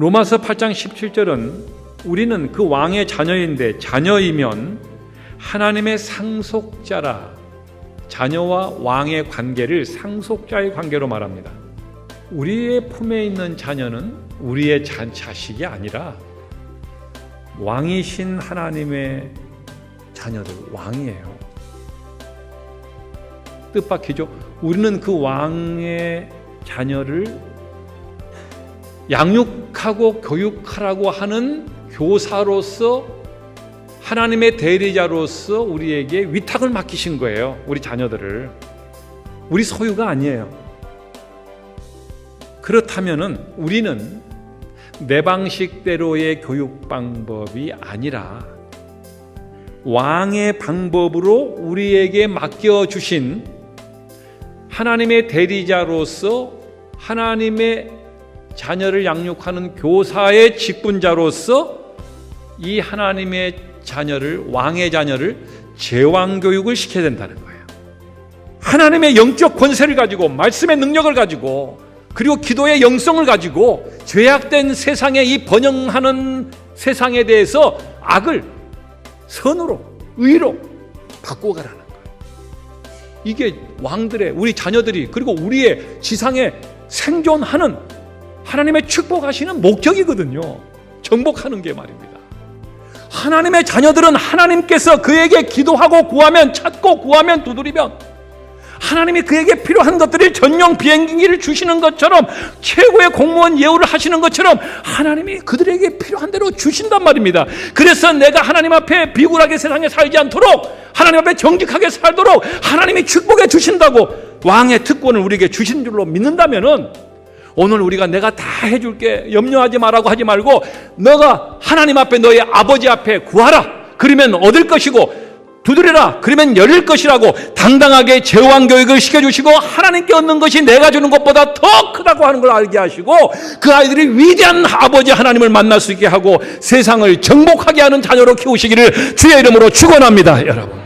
로마서 8장 17절은 우리는 그 왕의 자녀인데 자녀이면 하나님의 상속자라 자녀와 왕의 관계를 상속자의 관계로 말합니다. 우리의 품에 있는 자녀는 우리의 자, 자식이 아니라 왕이신 하나님의 자녀들 왕이에요. 뜻밖이죠. 우리는 그 왕의 자녀를 양육하고 교육하라고 하는 교사로서 하나님의 대리자로서 우리에게 위탁을 맡기신 거예요. 우리 자녀들을. 우리 소유가 아니에요. 그렇다면은 우리는 내 방식대로의 교육 방법이 아니라 왕의 방법으로 우리에게 맡겨 주신 하나님의 대리자로서 하나님의 자녀를 양육하는 교사의 직분자로서 이 하나님의 자녀를 왕의 자녀를 제왕 교육을 시켜야 된다는 거예요. 하나님의 영적 권세를 가지고 말씀의 능력을 가지고 그리고 기도의 영성을 가지고 죄악된 세상에 이 번영하는 세상에 대해서 악을 선으로 의로 바꿔가라는 거예요. 이게 왕들의 우리 자녀들이 그리고 우리의 지상에 생존하는 하나님의 축복하시는 목적이거든요. 정복하는 게 말입니다. 하나님의 자녀들은 하나님께서 그에게 기도하고 구하면 찾고 구하면 두드리면 하나님이 그에게 필요한 것들을 전용 비행기를 주시는 것처럼 최고의 공무원 예우를 하시는 것처럼 하나님이 그들에게 필요한 대로 주신단 말입니다. 그래서 내가 하나님 앞에 비굴하게 세상에 살지 않도록 하나님 앞에 정직하게 살도록 하나님이 축복해 주신다고 왕의 특권을 우리에게 주신 줄로 믿는다면은 오늘 우리가 내가 다 해줄게. 염려하지 말라고 하지 말고 너가 하나님 앞에 너의 아버지 앞에 구하라. 그러면 얻을 것이고 두드리라. 그러면 열릴 것이라고 당당하게 제왕 교육을 시켜주시고 하나님께 얻는 것이 내가 주는 것보다 더 크다고 하는 걸 알게 하시고 그 아이들이 위대한 아버지 하나님을 만날 수 있게 하고 세상을 정복하게 하는 자녀로 키우시기를 주의 이름으로 축원합니다 여러분